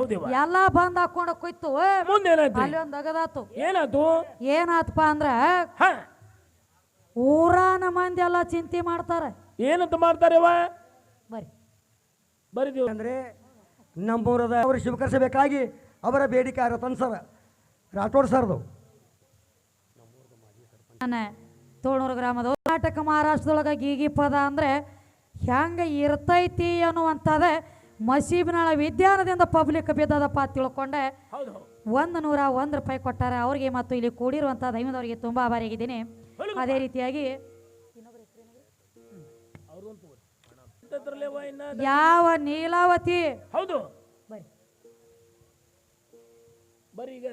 ಹೌದಿವ? ಎಲ್ಲಾ ಬಂದ್ ಹಾಕೊಂಡ ಕುಯ್ತು ಮುಂದೇನಾಯ್ತು ಅಲ್ಲಿ ಒಂದ್ ಅಗದಾತು. ಏನಾಯ್ತು? ಏನಾತಪ್ಪ ಅಂದ್ರ ಹ. ಊರಾನ ಮಂದಿ ಎಲ್ಲ ಚಿಂತೆ ಮಾಡ್ತಾರ. ಏನಂತ ಮಾಡ್ತಾರವ ಬರಿ ಬರೀ ಅಂದ್ರೆ ನಮ್ಮೂರದ ಅವರು ಶಿವಕರಿಸಬೇಕಾಗಿ ಅವರ ಬೇಡಿಕೆ ಆರ ಸರ್ ರಾಠೋಡ್ ಸರ್ದು. ನಾನು ತೋಳೂರು ಗ್ರಾಮದ ಕರ್ನಾಟಕ ಮಹಾರಾಷ್ಟ್ರದೊಳಗ ಗೀಗಿ ಪದ ಅಂದ್ರೆ ಹೆಂಗ ಇರ್ತೈತಿ ಅನ್ನುವಂಥದ್ದ ಮಸೀಬಿನಾಳ ವಿದ್ಯಾನದಿಂದ ಪಬ್ಲಿಕ್ ಬಿದ್ದದಪ್ಪ ತಿಳ್ಕೊಂಡೆ. ಒಂದು ನೂರ ಒಂದು ರೂಪಾಯಿ ಕೊಟ್ಟಾರೆ. ಅವ್ರಿಗೆ ಮತ್ತು ಇಲ್ಲಿ ಕೂಡಿರುವಂಥ ದೈವದವರಿಗೆ ತುಂಬ ಆಭಾರಿಯಾಗಿದ್ದೀನಿ ಅದೇ ರೀತಿಯಾಗಿ ಯಾವ ನೀಲಾವತಿ? ಹೌದು. ಬರೀ ಈಗ.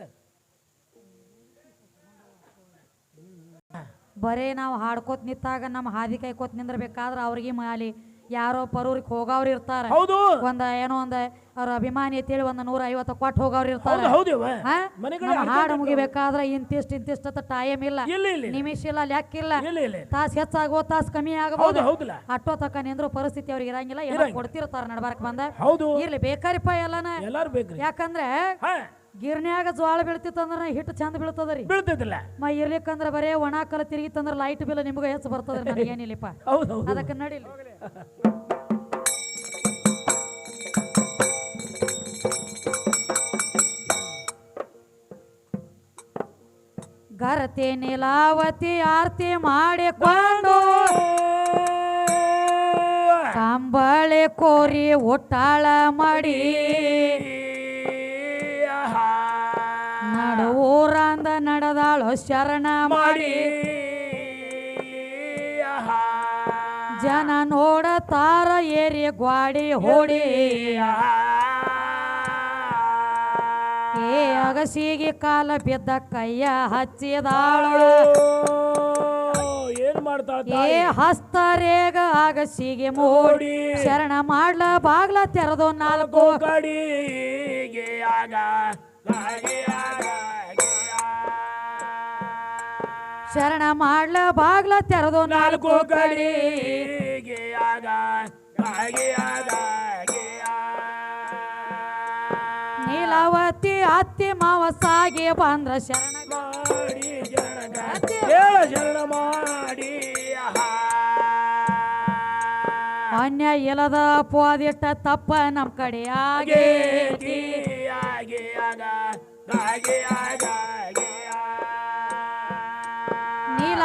ಬರೇ ನಾವು ಹಾಡ್ಕೋತ ನಿಂತಾಗ ನಮ್ಮ ಹಾದಿ ಕೈಕೋತ ನಿಂದ್ರಬೇಕಾದ್ರೆ ಅವ್ರಿಗೆ ಮಾಲಿ. ಯಾರೋ ಪರೂರಿಗೆ ಹೋಗೋರು ಇರ್ತಾರ. ಹೌದು. ಒಂದ ಏನೋ ಒಂದ ಅವ್ರ ಅಭಿಮಾನಿ ಅಂತೇಳಿ ಒಂದ್ ನೂರ ಐವತ್ತು ಕೊಟ್ಟು ಹೋಗೋರು ಇರ್ತಾರ. ಹಾಡು ಮುಗಿಬೇಕಾದ್ರೆ ಇಂತಿಷ್ಟು ಇಂತಿಷ್ಟು ಟೈಮ್ ಇಲ್ಲ. ನಿಮಿಷ ಇಲ್ಲ ಲೆಕ್ಕ ಇಲ್ಲ. ಇಲ್ಲ ಇಲ್ಲ ತಾಸ್ ಹೆಚ್ಚಾಗೋ ತಾಸ್ ಕಮ್ಮಿ ಹೌದು ಆಗಬಹುದು ಅಟ್ಟೋ ತಕ್ಕ ನಿಂದ್ರು ಪರಿಸ್ಥಿತಿ ಅವ್ರಿಗೆ ಇರಂಗಿಲ್ಲ. ಏನೋ. ಕೊಡ್ತಿರ್ತಾರ ನಡ್ಬಾರಕ್ ಬಂದ. ಹೌದು. ಇರ್ಲಿ ಬೇಕಾರಿಪ್ಪ ಎಲ್ಲಾನ. ಯಾಕಂದ್ರೆ ಗಿರ್ನ್ಯಾಗ ಜ್ವಾಳ ಬೀಳ್ತಿತ್ತಂದ್ರ ಹಿಟ್ಟು ಚಂದ ಬೀಳ್ತದ್ರಿ. ಬೀಳ್ತಿದ್ದಿಲ್ಲ. ಮ ಇರ್ಲಿಕ್ಕಂದ್ರ ಬರೇ ಒಣ ಕಲ ತಿರುಗಿತ್ತಂದ್ರ ಲೈಟ್ ಬಿಲ್ ನಿಮ್ಗೆ ಹೆಚ್ಚು ಬರ್ತದ್ರಿ ನನಗೇನಿಲ್ಲಪ್ಪ. ಹೌದು ಹೌದು. ಅದಕ್ಕೆ ನಡಿಲಿ. ಗರತೆ ನೀಲಾವತಿ ಆರತಿ ಮಾಡಿಕೊಂಡು ಕಂಬಳೆ ಕೋರಿ ಒಟ್ಟಾಳ ಮಾಡಿ. ನಡುವೂರಂದ ನಡೆದಾಳು ಶರಣ ಮಾಡಿ. ಜನ ನೋಡತಾರ ಏರಿ ಗ್ವಾಡಿ ಹೊಡಿ. ಏ ಅಗಸಿಗೆ ಕಾಲ ಬಿದ್ದ ಕೈಯ ಹಚ್ಚಿದಾಳು. ಏನ್ ಮಾಡ್ತಾ ಏ ಹಸ್ತರೇಗ ಅಗಸಿಗೆ ಮೂಡಿ. ಶರಣ ಮಾಡ್ಲ ಬಾಗ್ಲ ತೆರೆದು ನಾಲ್ಕು. ಕಡಿಗೆ ಆಗ. ಶರಣ ಮಾಡ್ಲ ಬಾಗ್ಲ ತೆರೆದು ನಾಲ್ಕು ನಾಲ್ಕು ಕಡಿ. ಕಡಿಗೆ ಆಗ ಲಾಗೆ ಆಗ ನೀಲಾವತಿ ಅತ್ತಿ ಮಾವ ಸಾಗಿ ಬಂದ್ರ ಶರಣ ಶರಣ ಮಾಡಿ. ಅನ್ಯ ಇಲ್ಲದ ಪೋದಿಟ್ಟ ತಪ್ಪ ನಮ್ ಕಡೆ ಆಗಿ ಆಗ ಆಗೆ ಆಗ.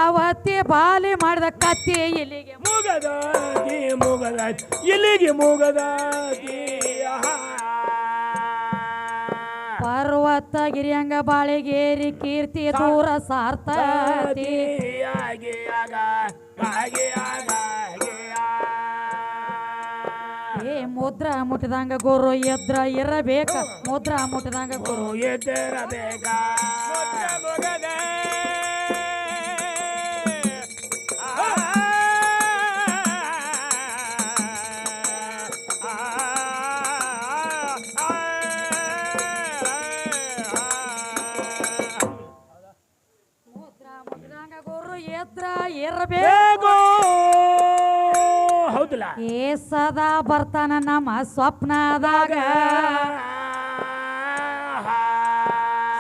ನೀಲಾವತಿ ಬಾಲಿ ಮಾಡಿದ ಕತ್ತಿ ಇಲ್ಲಿಗೆ ಮುಗದಾಗಿ ಮುಗದಾಗಿ ಇಲ್ಲಿಗೆ ಮುಗದಾಗಿ. ಪರ್ವತ ಗಿರಿಯಂಗ ಬಾಳಿಗೇರಿ ಕೀರ್ತಿ ದೂರ ಆ. ಏ ಮುದ್ರ ಮುಟ್ಟಿದಂಗ ಗುರು ಎದ್ರ ಇರಬೇಕ. ಮುದ್ರ ಮುಟ್ಟಿದಂಗ ಗುರು. ಎದ್ದರಬೇಕ. ಸದಾ ಬರ್ತಾನ ನಮ್ಮ ಸ್ವಪ್ನದಾಗ.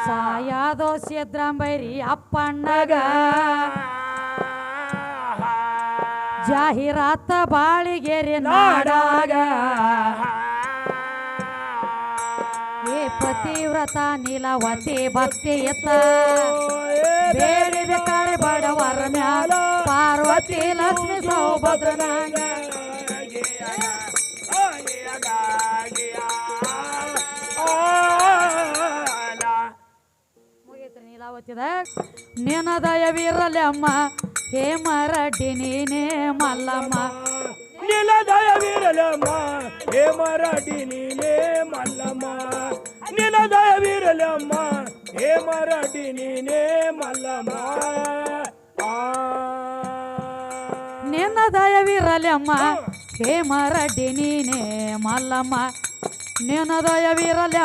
ಸಾಯಾದೋ ಸೇದ್ರಾಂಬೈರಿ ಅಪ್ಪಣ್ಣಗ. ಜಾಹೀರಾತ ಬಾಳಿಗೆರೆ ನಾಡಾಗ. ಏ ಪತಿವ್ರತ ನೀಲವತಿ ಭಕ್ತಿ ಎತ್ತ. ಬೇಡಿ ಬೇಕಾರೆ ಬಡವರ ಮ್ಯಾಲ ಪಾರ್ವತಿ ಲಕ್ಷ್ಮಿ ಸೌಭದ್ರನಾಗ. ಮುಗೀತ್ರಿ ನೀಲಾವತಿದ ನಿನ್ನ ದಯವಿರಲಿ ಅಮ್ಮ ಹೇ ಮರಡಿ ನೀನೇ ಮಲ್ಲಮ್ಮ. ನಿಲದಯವಿರಲಮ್ಮ ಹೇ ಮರಾಠಿ ನೀನೇ ಮಲ್ಲಮ್ಮ. ನಿಲದಯವಿರಲಮ್ಮ ಹೇ ಮರಾಠಿ ನೀನೇ ಮಲ್ಲಮ್ಮ. ಆ. ನಿನ್ನ ದಯವಿರಲಿ ಅಮ್ಮ ಹೇ ಮರಡಿ ನೀನೇ ಮಲ್ಲಮ್ಮ. ನಿನ್ನ ದಯವಿರಲಿ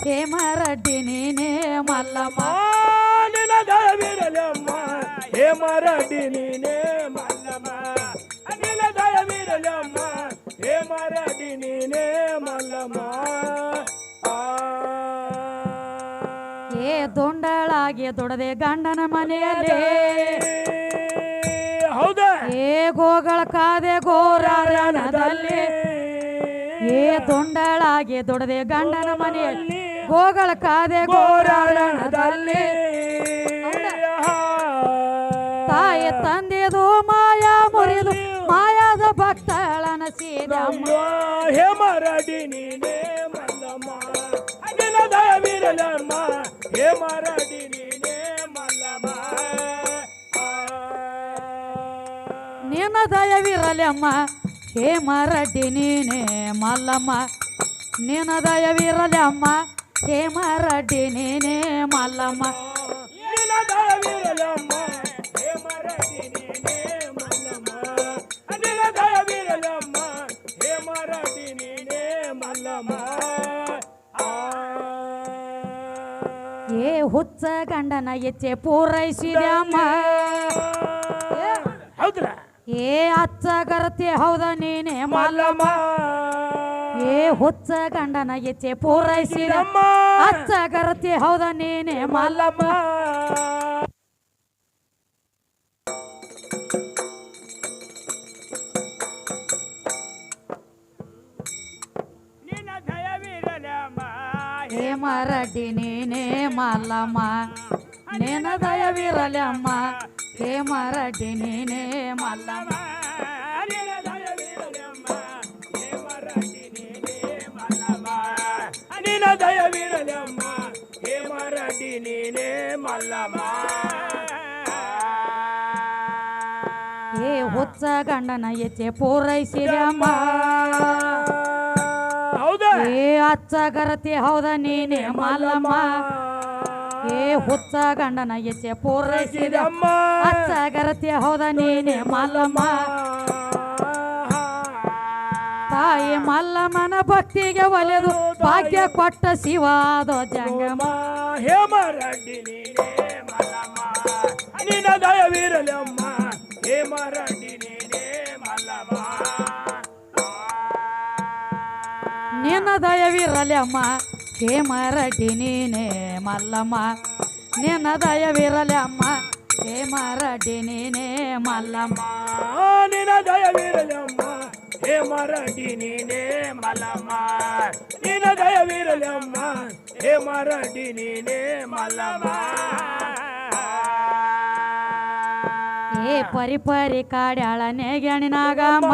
ಅಮ್ಮ ಹೇ ನೀನೇ ಮಲ್ಲಮ್ಮ. ನಿಲದಯವಿರಲಮ್ಮ ಹೇ ಮರಾಠಿ ನೀನೇ ಮಲ್ಲಮ್ಮ. ನಿಲದಯವಿರಲಮ್ಮ ಹೇ ಮರಾಠಿ ನೀನೇ ಮಲ್ಲಮ್ಮ. ಆ. ದೊಂಡಳಾಗಿ ದುಡದೆ ಗಂಡನ ಮನೆಯಲ್ಲಿ. ಹೌದ? ಏ ಗೋಗಳ ಕಾದೆ ಗೋರಾರಣದಲ್ಲಿ ಏ ದೊಂಡಳಾಗಿ ದುಡದೆ ಗಂಡನ ಮನೆಯಲ್ಲಿ. ಗೋಗಳ ಕಾದೆ ಗೋರಾರಣದಲ್ಲಿ ತಾಯಿ ತಂದೆದು ಮಾಯಾ ಮುರಿದು ಮಾಯಾದ ಭಕ್ತಳನ ಸೀದಮ್ಮ ಹೇಮರಡಿ ನೀನೇ ಮಲ್ಲಮ್ಮ. ಅನಿಲ ದಯವಿರಲಮ್ಮ ಹೇಮರಡಿ ನೀನೇ ಮಲ್ಲಮ್ಮ. ನಿನ್ನ ದಯವಿರಲಮ್ಮ ಹೇ ಮರಡ್ಡಿ ನೀನೇ ಮಲ್ಲಮ್ಮ. ನಿನ್ನ ದಯವಿರಲಮ್ಮ ಹೇ ಮರಡ್ಡಿ ನೀನೇ ಮಲ್ಲಮ್ಮ. ಏ ಹುಚ್ಚ ಗಂಡನ ಎಚ್ಚೆ ಪೂರೈಸಿದಮ್ಮ ಹೌದ್ರ? ಏ ಅಚ್ಚ ಗರತಿ ಹೌದ ನೀನೇ ಮಲ್ಲಮ್ಮ. ಏ ಹುಚ್ಚ ಗಂಡನ ಎಚ್ಚೆ ಪೂರೈಸಿದ. ಹಚ್ಚ ಗರತಿ ಹೌದ ನೀನೇ ಮಲ್ಲಮ್ಮ? ಹೇ ಮರಡಿ ನೀನೇ ಮಲ್ಲಮ್ಮ. ನಿನ್ನ ದಯವಿರಲಮ್ಮ ಹೇ ಮರಡಿ ನೀನೇ ಮಲ್ಲಮ್ಮ. ಹೇ ಹೇಮರಡಿ ನೀನೇ ಮಲ್ಲಮ್ಮ. ಏ ಹುಚ್ಚ ಗಂಡನ ಎಚ್ಚೆ ಪೂರೈಸಿರಮ್ಮ. ಹೌದಾ? ಏ ಅಚ್ಚ ಗರತಿ ಹೌದ ನೀನೇ ಮಲ್ಲಮ್ಮ. ಏ ಹುಚ್ಚ ಗಂಡನ ಎಚ್ಚೆ ಪೂರೈಸಿದಮ್ಮ ಅಚ್ಚ ಗರತಿ ಹೌದ ನೀನೇ ಮಲ್ಲಮ್ಮ. ತಾಯಿ ಮಲ್ಲಮ್ಮನ ಭಕ್ತಿಗೆ ಒಲೆದು ಭಾಗ್ಯ ಕೊಟ್ಟ ಶಿವಾದ ಜಂಗಮ. ಹೇಮರಡ್ಡಿ ನೀನೇ ಮಲ್ಲಮ್ಮ ನಿನ್ನ ಹೇಮರಡ್ಡಿ ನೀನೇ ಮಲ್ಲಮ್ಮ. ನಿನ್ನ ದಯವಿರಲಮ್ಮ ಹೇಮರಡ್ಡಿ ನೀನೇ ಮಲ್ಲಮ್ಮ. ನಿನ್ನ ದಯವಿರಲಮ್ಮ ಹೇಮರಡ್ಡಿ ನೀನೇ ನಿನ್ನ ಹೇಮರಡ್ಡಿ ನೀನೇ ಮಲ್ಲಮ್ಮ ನಿನ್ನ ದಯವಿರಲಮ್ಮ. ಹೇಮರಡ್ಡಿ ನೀನೇ ಮಲ್ಲಮ್ಮ ಏ ಪರಿ ಪರಿ ಕಾಡ್ಯಾಳ ನೇಗ್ಯಾಣಿನಾಗಮ್ಮ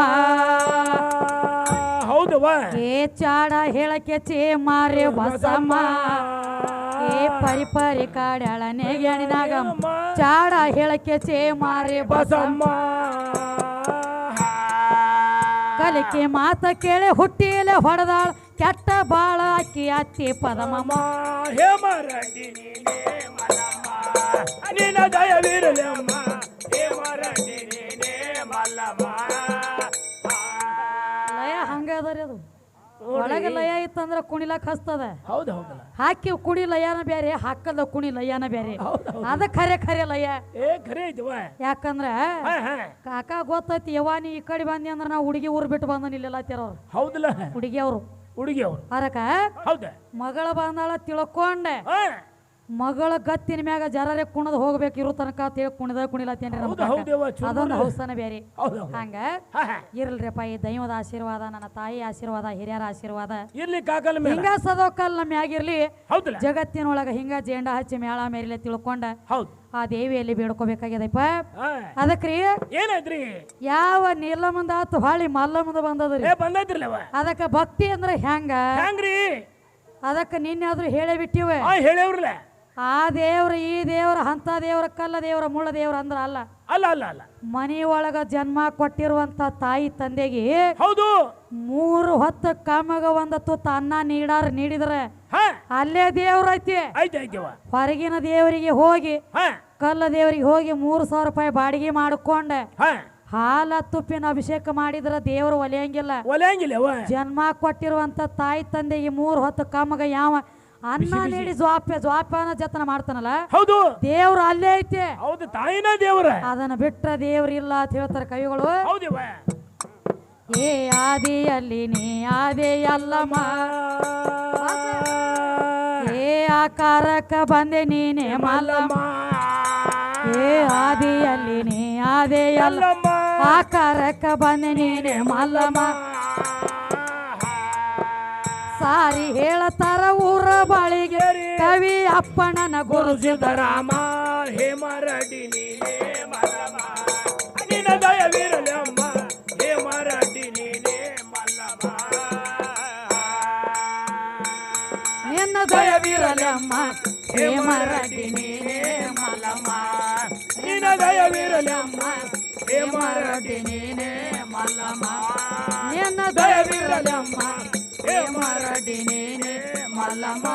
ಹೌದವಾ ಏ ಚಾಡ ಹೇಳಕ್ಕೆ ಚೇ ಮಾರಿ ಬಸಮ್ಮ. ಏ ಪರಿ ಪರಿ ಕಾಡ್ಯಾಳ ನೇಗ್ಯಾಣಿನಾಗಮ್ಮ ಚಾಡ ಹೇಳಕ್ಕೆ ಚೇ ಮಾರಿ ಬಸಮ್ಮ. ಕಲಿಕೆ ಮಾತ ಕೇಳಿ ಹುಟ್ಟಿಲ ಹೊಡೆದಾಳ ಕೆಟ್ಟ ಬಾಳ ಅಕ್ಕಿ ಅತ್ತಿ ಪದಮಮ್ಮ ಹೇಮರಡ್ಡಿ ನೀನೇ ಮಲ್ಲಮ್ಮ ನಿನ್ನ ದಯವಿರಲಮ್ಮ ಹೇಮರಡ್ಡಿ ನೀನೇ ಒಳಗೆ ಲಯ ಇತ್ತಂದ್ರ ಕುಣಿಲಕ್ ಹಸ್ತದ. ಹೌದು ಹೌದಲ್ಲ ಹಾಕಿ ಕುಣಿ ಲಯನ ಬೇರೆ ಹಾಕದ ಕುಣಿ ಲಯನ ಬೇರೆ ಹೌದು ಹೌದು ಅದ ಖರೆ ಖರೆ ಲಯ. ಏ ಖರೆ ಯಾಕಂದ್ರ ಕಾಕ ಗೊತ್ತೈತಿ ಯವ್ವ ನೀ ಈ ಕಡೆ ಬಂದಿ ಅಂದ್ರ ನಾವು ಹುಡುಗಿ ಊರ್ ಬಿಟ್ಟು ಬಂದ ಇಲ್ಲೆಲ್ಲ ಅವ್ರು. ಹೌದಲ್ಲ ಹುಡುಗಿ ಅವರು. ಹುಡುಗಿ ಅವರು. ಅದಕ್ಕ ಹೌದ. ಮಗಳ ಬಂದಾಳ ತಿಳ್ಕೊಂಡೆ. ಮಗಳ ಗತ್ತಿನ ಮ್ಯಾಗ ಜರರೆ ಕುಣದ್ ಹೋಗ್ಬೇಕು ಇರೋ ತನಕ ಅಂತೇಳಿ ಕುಣಿದ ಕುಣಿಲತ್ತೇನ್ರಿ ನಮ್ಮ ಕಾಕ. ಅದೊಂದು ಹೌಸನ ಬೇರೆ. ಹಂಗ? ಇರಲ್ರಿಪ್ಪ ಈ ದೈವದ ಆಶೀರ್ವಾದ ನನ್ನ ತಾಯಿ ಆಶೀರ್ವಾದ ಹಿರಿಯರ ಆಶೀರ್ವಾದ. ಇರ್ಲಿ ಕಾಕಲ್ ಮೇಲೆ. ಹಿಂಗ ಸದೋಕಲ್ ನಮ್ಮ ಮ್ಯಾಗಿರ್ಲಿ ಹೌದಲ್ಲ? ಜಗತ್ತಿನೊಳಗ ಹಿಂಗ ಜೇಂಡ ಹಚ್ಚಿ ಮೇಳ ಮೇರಿಲೆ ತಿಳ್ಕೊಂಡ ಹೌದು. ಆ ದೇವಿಯಲ್ಲಿ ಬೇಡ್ಕೋಬೇಕಾಗ್ಯದಪ್ಪ. ಹಾ. ಅದಕ್ರಿ ಏನಾಯ್ತ್ರಿ? ಯಾವ ನೀಲಮಂದ ಆತು ಮಲ್ಲ ಮುಂದ ಬಂದದ್ರಿ? ಏ ಬಂದೈತ್ರಿಲ್ಲವ? ಅದಕ್ಕ ಭಕ್ತಿ ಅಂದ್ರೆ ಹೆಂಗ? ಹೆಂಗ್ರಿ? ಅದಕ್ಕ ನಿನ್ನೆ ಹೇಳೇ ಬಿಟ್ಟಿವೆ. ಆ ಹೇಳವ್ರಲ್ಲ. ಆ ದೇವ್ರ ಈ ದೇವ್ರ ಅಂತ ದೇವ್ರ ಕಲ್ಲ ದೇವ್ರ ಮುಳ್ಳ ದೇವ್ರ ಅಂದ್ರ ಅಲ್ಲ. ಅಲ್ಲ ಅಲ್ಲ ಅಲ್ಲ. ಮನೆಯೊಳಗ ಜನ್ಮ ಕೊಟ್ಟಿರುವಂತ ತಾಯಿ ತಂದೆಗೆ ಹೌದು. ಮೂರು ಹೊತ್ತು ಕಾಮಗ ಒಂದ ತುತ್ತ ಅನ್ನ ನೀಡಾರ ನೀಡಿದ್ರೆ ಅಲ್ಲೇ ದೇವ್ರ ಐತಿ. ಹೊರಗಿನ ದೇವರಿಗೆ ಹೋಗಿ ಕಲ್ಲ ದೇವರಿಗೆ ಹೋಗಿ ಮೂರು ಸಾವಿರ ರೂಪಾಯಿ ಬಾಡಿಗೆ ಮಾಡಿಕೊಂಡೆ ಹಾಲ ತುಪ್ಪಿನ ಅಭಿಷೇಕ ಮಾಡಿದ್ರ ದೇವ್ರು ಒಲೆಯಂಗಿಲ್ಲ. ಒಲೆಯಂಗಿಲ್ಲ ಜನ್ಮ ಕೊಟ್ಟಿರುವಂತ ತಾಯಿ ತಂದೆಗೆ ಮೂರು ಹೊತ್ತು ಕಾಮಗ ಯಾವ ಅನ್ನ ನೀಡಿ ಜ್ವಾಪ್ಯ ಜ್ವಾಪ್ಯನ ಜತನ ಮಾಡ್ತಾನಲ್ಲ ಹೌದು. ದೇವ್ರು ಅಲ್ಲೇ ಐತೆ. ಹೌದು ತಾಯಿನ ದೇವ್ರ. ಅದನ್ನ ಬಿಟ್ರ ದೇವ್ರಿಲ್ಲ ಅಂತ ಹೇಳ್ತಾರೆ ಕವಿಗಳು. ಏ ಆದಿಯಲ್ಲಿ ನೀ ಆದಿಯಲ್ಲಮ್ಮ ಏ ಆಕಾರಕ್ಕ ಬಂದೆ ನೀನೇ ಮಲ್ಲಮ್ಮ. ಏ ಆದಿಯಲ್ಲಿ ನೀ ಆದೇ ಅಲ್ಲಮ್ಮ ಆಕಾರಕ್ಕ ಬಂದೆ ನೀನೇ ಮಲ್ಲಮ್ಮ. ಸಾರಿ ಹೇಳತಾರ ಊರ ಬಾಳಿಗೆ. ಕವಿ ಅಪ್ಪಣನ ಗುರು ಸಿದ್ದರಾಮ ಹೇಮರಡಿ ನೀನೇ ಮಲ್ಲಮ್ಮ. ನಿನ್ನ ದಯವಿರಲಮ್ಮ ಹೇಮರಡಿ ನೀನೇ ಮಲ್ಲಮ್ಮ. ನಿನ್ನ ದಯವಿರಲಮ್ಮ ಹೇಮರಡಿ ನೀನೇ ಮಲ್ಲಮ್ಮ. ನಿನ್ನ ದಯವಿರಲಮ್ಮ ಹೇಮರಡಿ ಹೇಮರಡಿ ನೀನೇ ಮಲ್ಲಮ್ಮ. ನಿನ್ನ ನಿನ್ನ ದಯವಿರಲಮ್ಮ ದಯವಿರಲಮ್ಮ ಹೇಮರಡಿ ನೀನೇ ಮಲ್ಲಮ್ಮ